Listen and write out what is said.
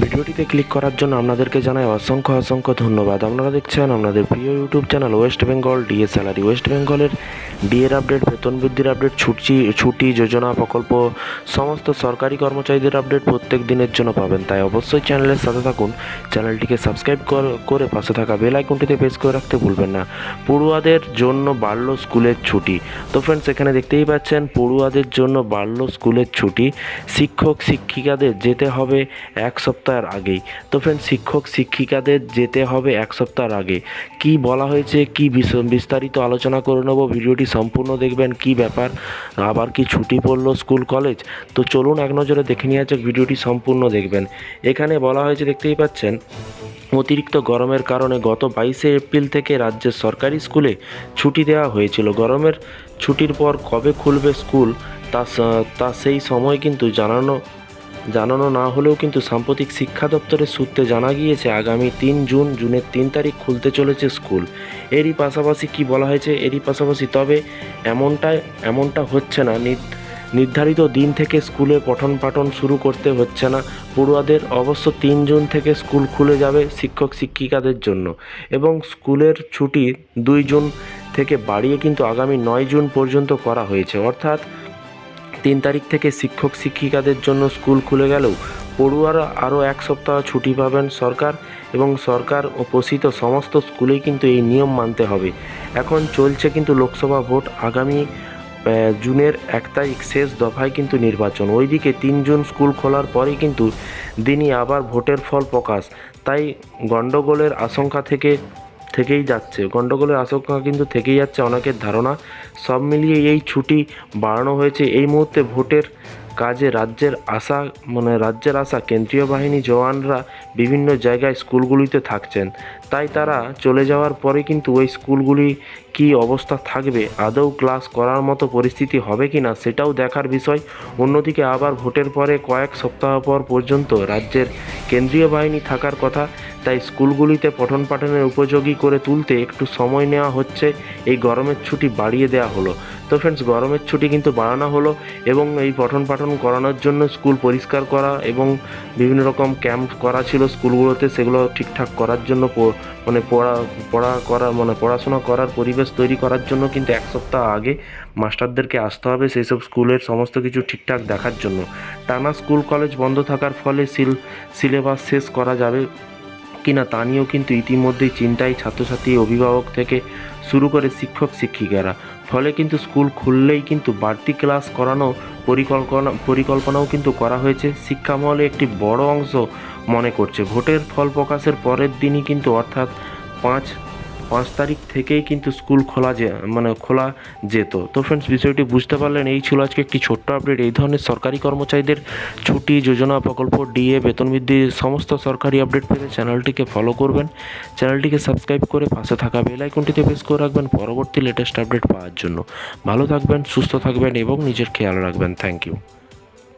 ভিডিওটিতে ক্লিক করার জন্য আপনাদেরকে জানাই অসংখ্য অসংখ্য ধন্যবাদ। আপনারা দেখছেন আপনাদের প্রিয় YouTube channel West Bengal DA salary West বেঙ্গলের ডিএর আপডেট, বেতন বৃদ্ধির আপডেট, ছুটি ছুটি, যোজনা, প্রকল্প, সমস্ত সরকারি কর্মচারীদের আপডেট প্রত্যেক দিনের জন্য পাবেন। তাই অবশ্যই চ্যানেলের সাথে থাকুন। চ্যানেলটিকে সাবস্ক্রাইব করে পাশে থাকা বেল আইকনটিতে প্রেস করে রাখতে ভুলবেন না। পড়ুয়াদের জন্য বাড়ল স্কুলের ছুটি। তো ফ্রেন্ডস এখানে দেখতেই পাচ্ছেন, পড়ুয়াদের জন্য বাড়ল স্কুলের ছুটি। শিক্ষক, শিক্ষিকাদের যেতে হবে এক সপ্তাহের আগেই। তো ফ্রেন্ড শিক্ষক, শিক্ষিকাদের যেতে হবে এক সপ্তাহের আগে। কি বলা হয়েছে, কি বিস- বিস্তারিত আলোচনা করে নেব, ভিডিওটি সম্পূর্ণ দেখবেন, কি ব্যাপার? আবার কি ছুটি পড়ল স্কুল, কলেজ? তো চলুন এক নজরে দেখে নিয়ে যাক, ভিডিওটি সম্পূর্ণ দেখবেন। এখানে বলা হয়েছে, দেখতেই পাচ্ছেন, অতিরিক্ত গরমের কারণে গত বাইশে এপ্রিল থেকে রাজ্যের সরকারি স্কুলে ছুটি দেওয়া হয়েছিল। গরমের ছুটির পর কবে খুলবে স্কুল, তা তা সেই সময় কিন্তু জানানো জানানো না হলেও কিন্তু সাম্প্রতিক শিক্ষা দপ্তরের সূত্রে জানা গিয়েছে, আগামী তিন জুন, জুনের তিন তারিখ খুলতে চলেছে স্কুল। এরই পাশাপাশি কি বলা হয়েছে? এরই পাশাপাশি তবে এমনটা এমনটা হচ্ছে না। নির- নির্ধারিত দিন থেকে স্কুলে পঠন পাঠন শুরু করতে হচ্ছে না। পড়ুয়াদের অবশ্য তিন জুন থেকে স্কুল খুলে যাবে শিক্ষক, শিক্ষিকাদের জন্য। এবং স্কুলের ছুটি দুই জুন থেকে বাড়িয়ে কিন্তু আগামী নয় জুন পর্যন্ত করা হয়েছে। অর্থাৎ তিন তারিখ থেকে শিক্ষক শিক্ষিকাদের জন্য স্কুল খুলে গেলেও পড়ুয়ারা আরও এক সপ্তাহ ছুটি পাবেন সরকার এবং সরকার ও পোষিত সমস্ত স্কুলেই কিন্তু এই নিয়ম মানতে হবে। এখন চলছে কিন্তু লোকসভা ভোট আগামী জুনের এক তারিখ শেষ দফায় কিন্তু নির্বাচন। ওইদিকে তিন জুন স্কুল খোলার পরেই কিন্তু দিনই আবার ভোটের ফল প্রকাশ। তাই গণ্ডগোলের আশঙ্কা থেকে থেকেই যাচ্ছে। গণ্ডগোলের আশঙ্কা কিন্তু থেকেই যাচ্ছে অনেকের ধারণা। সব মিলিয়ে এই ছুটি বাড়ানো হয়েছে। এই মুহূর্তে ভোটের কাজে রাজ্যের আশা মানে রাজ্যের আশা, কেন্দ্রীয় বাহিনী জওয়ানরা বিভিন্ন জায়গায় স্কুলগুলিতে থাকছেন। তাই তারা চলে যাওয়ার পরে কিন্তু ওই স্কুলগুলি কি অবস্থা থাকবে, আদৌ ক্লাস করার মতো পরিস্থিতি হবে কি না সেটাও দেখার বিষয়। অন্যদিকে আবার ভোটের পরে কয়েক সপ্তাহ পর পর্যন্ত রাজ্যের কেন্দ্রীয় বাহিনী থাকার কথা তাই স্কুলগুলিতে পঠন পাঠনের উপযোগী করে তুলতে একটু সময় নেওয়া হচ্ছে। এই গরমের ছুটি বাড়িয়ে দেওয়া হলো। তো ফ্রেন্ডস গরমের ছুটি কিন্তু বাড়ানো হলো এবং এই পঠন পাঠন করানোর জন্য স্কুল পরিষ্কার করা এবং বিভিন্ন রকম ক্যাম্প করা ছিল স্কুলগুলোতে। সেগুলো ঠিকঠাক করার জন্য মানে পড়া পড়া করা মানে পড়াশোনা করার পরিবেশ তৈরি করার জন্য কিন্তু এক সপ্তাহ আগে মাস্টারদেরকে আসতে হবে সেই সব স্কুলের সমস্ত কিছু ঠিকঠাক দেখার জন্য। টানা স্কুল কলেজ বন্ধ থাকার ফলে সিল, সিলেবাস শেষ করা যাবে কিনা তা নিয়েও কিন্তু ইতিমধ্যেই চিন্তায় ছাত্রছাত্রী অভিভাবক থেকে শুরু করে শিক্ষক শিক্ষিকারা। ফলে কিন্তু স্কুল খুললেই কিন্তু বাড়তি ক্লাস করানো পরিকল্পনা, পরিকল্পনাও কিন্তু করা হয়েছে। শিক্ষামহলে একটি বড় অংশ মনে করছে। ভোটের ফল প্রকাশের পরের দিনই কিন্তু অর্থাৎ পাঁচ পাঁচ তারিখ থেকেই কিন্তু স্কুল খোলা যে মানে খোলা যেত। তো ফ্রেন্ডস বিষয়টি বুঝতে পারলেন, এই ছিল আজকে একটি ছোট্ট আপডেট এই ধরনের সরকারি কর্মচারীদের ছুটি, যোজনা, প্রকল্প ডিএ বেতন বৃদ্ধি, সমস্ত সরকারি আপডেট পেতে চ্যানেলটিকে ফলো করবেন। চ্যানেলটিকে সাবস্ক্রাইব করে পাশে থাকা বেল আইকনটিতে প্রেস করে রাখবেন পরবর্তী লেটেস্ট আপডেট পাওয়ার জন্য। ভালো থাকবেন, সুস্থ থাকবেন এবং নিজের খেয়াল রাখবেন। Thank you